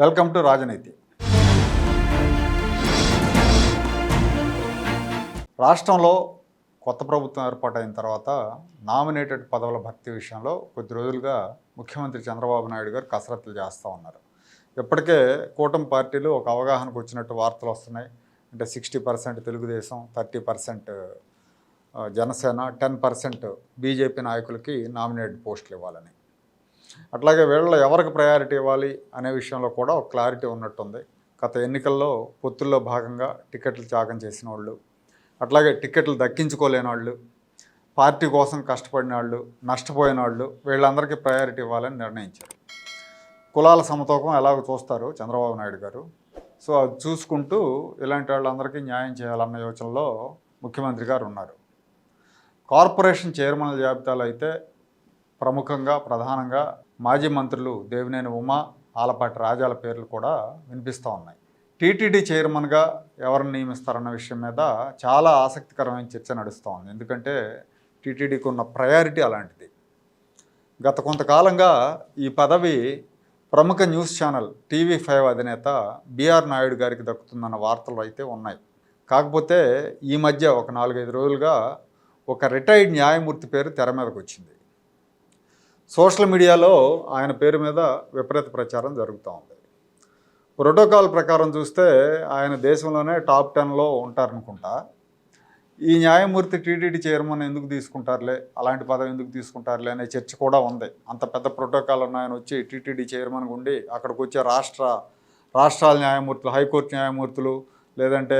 Welcome to రాజనీతి. రాష్ట్రంలో కొత్త ప్రభుత్వం ఏర్పాటైన తర్వాత నామినేటెడ్ పదవుల భర్తీ విషయంలో కొద్ది రోజులుగా ముఖ్యమంత్రి చంద్రబాబు నాయుడు గారు కసరత్తులు చేస్తూ ఉన్నారు. ఇప్పటికే కూటమి పార్టీలు ఒక అవగాహనకు వచ్చినట్టు వార్తలు వస్తున్నాయి. అంటే sixty percent Telugu Desam thirty percent Janasena ten percent BJP నాయకులకి నామినేటెడ్ పోస్టులు ఇవ్వాలని. అట్లాగే వీళ్ళలో ఎవరికి ప్రయారిటీ ఇవ్వాలి అనే విషయంలో కూడా ఒక క్లారిటీ ఉన్నట్టుంది. గత ఎన్నికల్లో పొత్తుల్లో భాగంగా టికెట్లు త్యాగం చేసిన వాళ్ళు అట్లాగే టికెట్లు దక్కించుకోలేని వాళ్ళు పార్టీ కోసం కష్టపడిన వాళ్ళు నష్టపోయిన వాళ్ళు వీళ్ళందరికీ ప్రయారిటీ ఇవ్వాలని నిర్ణయించారు. కులాల సమతూకం ఎలాగో చూస్తారు చంద్రబాబు నాయుడు గారు. సో అది చూసుకుంటూ ఇలాంటి వాళ్ళందరికీ న్యాయం చేయాలన్న యోచనలో ముఖ్యమంత్రి గారు ఉన్నారు. కార్పొరేషన్ చైర్మన్ల జాబితాలో అయితే ప్రముఖంగా ప్రధానంగా మాజీ మంత్రులు దేవినేని ఉమా ఆలపాటి రాజాల పేర్లు కూడా వినిపిస్తూ ఉన్నాయి. టీటీడీ చైర్మన్గా ఎవరిని నియమిస్తారన్న విషయం మీద చాలా ఆసక్తికరమైన చర్చ నడుస్తూ ఉంది. ఎందుకంటే టీటీడీకి ఉన్న ప్రయారిటీ అలాంటిది. గత కొంతకాలంగా ఈ పదవి ప్రముఖ న్యూస్ ఛానల్ టీవీ ఫైవ్ అధినేత బీఆర్ నాయుడు గారికి దక్కుతుందన్న వార్తలు అయితే ఉన్నాయి. కాకపోతే ఈ మధ్య ఒక నాలుగైదు రోజులుగా ఒక రిటైర్డ్ న్యాయమూర్తి పేరు తెర మీదకి వచ్చింది సోషల్ మీడియాలో ఆయన పేరు మీద విపరీత ప్రచారం జరుగుతూ ఉంది. ప్రోటోకాల్ ప్రకారం చూస్తే ఆయన దేశంలోనే టాప్ టెన్లో ఉంటారనుకుంటా. ఈ న్యాయమూర్తి టీటీడీ చైర్మన్ ఎందుకు తీసుకుంటారులే? అలాంటి పదవి ఎందుకు తీసుకుంటారులే అనే చర్చ కూడా ఉంది. అంత పెద్ద ప్రోటోకాల్ ఉన్న ఆయన వచ్చి టీటీడీ చైర్మన్ ఉండి అక్కడికి వచ్చే రాష్ట్ర రాష్ట్రాల న్యాయమూర్తులు హైకోర్టు న్యాయమూర్తులు లేదంటే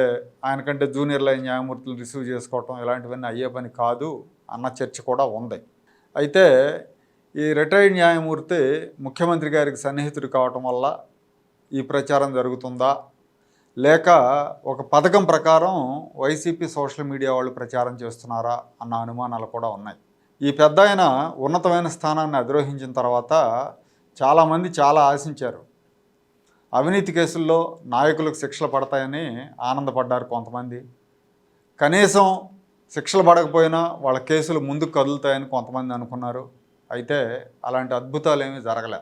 ఆయనకంటే జూనియర్ లైన్ న్యాయమూర్తులు రిసీవ్ చేసుకోవటం ఇలాంటివన్నీ అయ్యే పని కాదు అన్న చర్చ కూడా ఉంది. అయితే ఈ రిటైర్డ్ న్యాయమూర్తి ముఖ్యమంత్రి గారికి సన్నిహితుడు కావటం వల్ల ఈ ప్రచారం జరుగుతుందా? లేక ఒక పథకం ప్రకారం వైసీపీ సోషల్ మీడియా వాళ్ళు ప్రచారం చేస్తున్నారా అన్న అనుమానాలు కూడా ఉన్నాయి. ఈ పెద్ద ఆయన ఉన్నతమైన స్థానాన్ని అధిరోహించిన తర్వాత చాలామంది చాలా ఆశించారు. అవినీతి కేసుల్లో నాయకులకు శిక్షలు పడతాయని ఆనందపడ్డారు కొంతమంది. కనీసం శిక్షలు పడకపోయినా వాళ్ళ కేసులు ముందుకు కదులుతాయని కొంతమంది అనుకున్నారు. అయితే అలాంటి అద్భుతాలు ఏమీ జరగలే.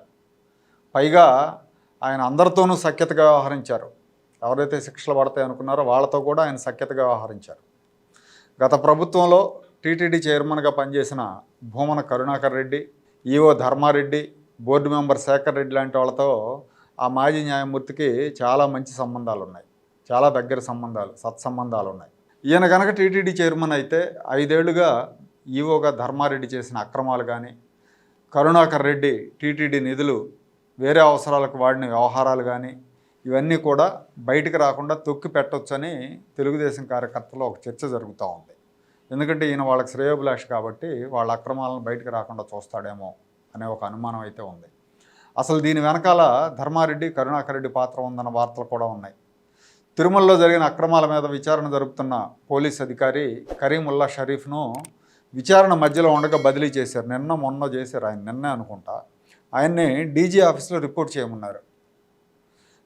పైగా ఆయన అందరితోనూ సఖ్యతగా వ్యవహరించారు. ఎవరైతే శిక్షలు పడతాయి అనుకున్నారో వాళ్ళతో కూడా ఆయన సఖ్యతగా వ్యవహరించారు. గత ప్రభుత్వంలో టీటీడీ చైర్మన్గా పనిచేసిన Bhumana Karunakar Reddy EO Dharma Reddy board member Sekhar Reddy లాంటి వాళ్ళతో ఆ మాజీ న్యాయమూర్తికి చాలా మంచి సంబంధాలు ఉన్నాయి చాలా దగ్గర సంబంధాలు సత్సంబంధాలు ఉన్నాయి ఈయన కనుక టీటీడీ చైర్మన్ అయితే ఐదేళ్ళుగా ఈఓగా ధర్మారెడ్డి చేసిన అక్రమాలు కానీ కరుణాకర్ రెడ్డి టీటీడీ నిధులు వేరే అవసరాలకు వాడిన వ్యవహారాలు కానీ ఇవన్నీ కూడా బయటకు రాకుండా తొక్కి పెట్టొచ్చని తెలుగుదేశం కార్యకర్తలో ఒక చర్చ జరుగుతూ ఉంది. ఎందుకంటే ఈయన వాళ్ళకి శ్రేయోభిలాష్ కాబట్టి వాళ్ళ అక్రమాలను బయటకు రాకుండా చూస్తాడేమో అనే ఒక అనుమానం అయితే ఉంది. అసలు దీని వెనకాల ధర్మారెడ్డి కరుణాకర్ రెడ్డి పాత్ర ఉందన్న వార్తలు కూడా ఉన్నాయి. తిరుమలలో జరిగిన అక్రమాల మీద విచారణ జరుపుతున్న పోలీస్ అధికారి కరీముల్లా షరీఫ్ను విచారణ మధ్యలో ఉండగా బదిలీ చేశారు. నిన్న మొన్న చేశారు ఆయన. నిన్నే అనుకుంటా. ఆయన్ని డీజీ ఆఫీస్లో రిపోర్ట్ చేయమన్నారు.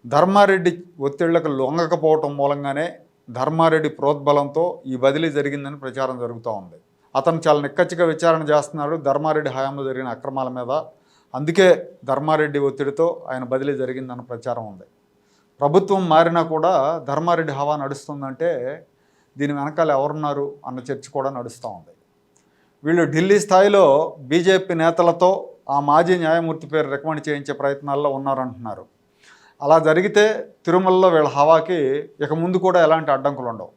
ధర్మారెడ్డి ఒత్తిళ్ళకు లొంగకపోవటం మూలంగానే ధర్మారెడ్డి ప్రోద్బలంతో ఈ బదిలీ జరిగిందని ప్రచారం జరుగుతూ ఉంది. అతను చాలా నిక్కచ్చిగా విచారణ చేస్తున్నాడు. ధర్మారెడ్డి హయాంలో జరిగిన అక్రమాల మీద. అందుకే ధర్మారెడ్డి ఒత్తిడితో ఆయన బదిలీ జరిగిందన్న ప్రచారం ఉంది. ప్రభుత్వం మారినా కూడా ధర్మారెడ్డి హవా నడుస్తుందంటే దీని వెనకాల ఎవరున్నారు అన్న చర్చ కూడా నడుస్తూ ఉంది. వీళ్ళు ఢిల్లీ స్థాయిలో బీజేపీ నేతలతో ఆ మాజీ న్యాయమూర్తి పేరు రికమెండ్ చేయించే ప్రయత్నాల్లో ఉన్నారంటున్నారు. అలా జరిగితే తిరుమలలో వీళ్ళ హవాకి ఇక ముందు కూడా ఎలాంటి అడ్డంకులు ఉండవు.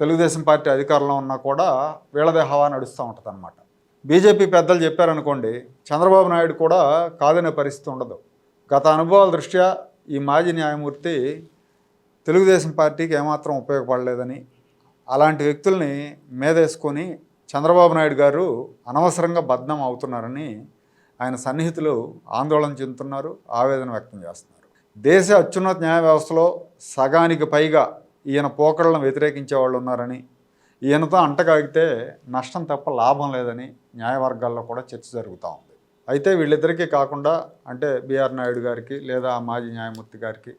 తెలుగుదేశం పార్టీ అధికారంలో ఉన్నా కూడా వీళ్ళదే హవా నడుస్తూ ఉంటుంది అనమాట బీజేపీ పెద్దలు చెప్పారనుకోండి చంద్రబాబు నాయుడు కూడా కాదనే పరిస్థితి ఉండదు. గత అనుభవాల దృష్ట్యా ఈ మాజీ న్యాయమూర్తి తెలుగుదేశం పార్టీకి ఏమాత్రం ఉపయోగపడలేదని అలాంటి వ్యక్తుల్ని మేదేసుకొని చంద్రబాబు నాయుడు గారు అనవసరంగా బద్నం అవుతున్నారని ఆయన సన్నిహితులు ఆందోళన చెందుతున్నారు ఆవేదన వ్యక్తం చేస్తున్నారు. దేశ అత్యున్నత న్యాయ వ్యవస్థలో సగానికి పైగా ఈయన పోకడలను వ్యతిరేకించే వాళ్ళు ఉన్నారని ఈయనతో అంటగాగితే నష్టం తప్ప లాభం లేదని న్యాయవర్గాల్లో కూడా చర్చ జరుగుతూ ఉంది. అయితే వీళ్ళిద్దరికీ కాకుండా అంటే బీఆర్ నాయుడు గారికి లేదా మాజీ న్యాయమూర్తి గారికి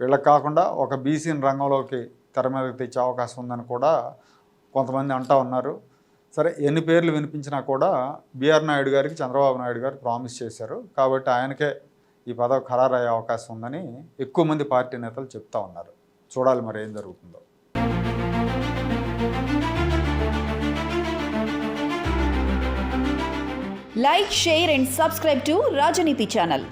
వీళ్ళకి కాకుండా ఒక బీసీని రంగంలోకి తెర మీదకి తెచ్చే అవకాశం ఉందని కూడా కొంతమంది అంటా ఉన్నారు. సరే ఎన్ని పేర్లు వినిపించినా కూడా బీఆర్ నాయుడు గారికి చంద్రబాబు నాయుడు గారు ప్రామిస్ చేశారు. కాబట్టి ఆయనకే ఈ పదవి ఖరారయ్యే అవకాశం ఉందని ఎక్కువ మంది పార్టీ నేతలు చెప్తా ఉన్నారు. చూడాలి మరి ఏం జరుగుతుందో. Like share and subscribe to Rajaneeti channel